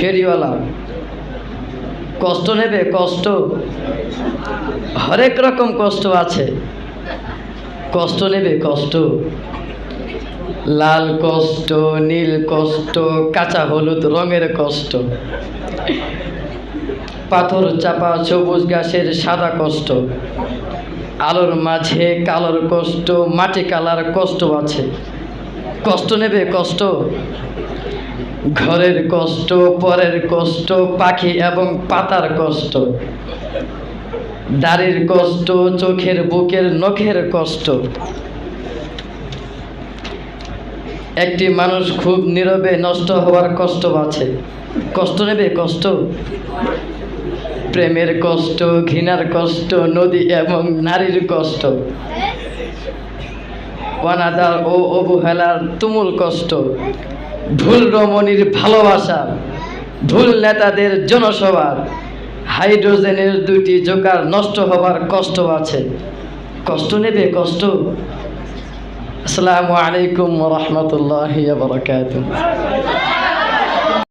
ফেরিওয়ালা। কষ্ট নেবে, কষ্ট। হরেক রকম কষ্ট আছে। কষ্ট নেবে, কষ্ট। লাল কষ্ট, নীল কষ্ট, কাঁচা, হলুদ, রঙের কষ্ট। পাথর চাপা, সবুজ গাছের সাদা কষ্ট। আলোর মাঝে কালোর কষ্ট, মাটি কালার কষ্ট আছে। কষ্ট নেবে, কষ্ট। ঘরের কষ্ট, পরের কষ্ট, পাখি এবং পাতার কষ্ট। দাড়ির কষ্ট, চোখের বুকের নখের কষ্ট। একটি মানুষ খুব নীরবে নষ্ট হওয়ার কষ্ট আছে। কষ্ট নেবে কষ্ট? প্রেমের কষ্ট, ঘৃণার কষ্ট, নদী এবং নারীর কষ্ট। অনাদার ও অবহেলার তুমুল কষ্ট। ভুল রমণীর ভালোবাসা, ঢুল নেতাদের জনসভার, হাইড্রোজেনের দুটি জোকার নষ্ট হবার কষ্ট আছে। কষ্ট নেবে, কষ্ট। আসসালামু আলাইকুম রহমতুল্লাহ বরকাত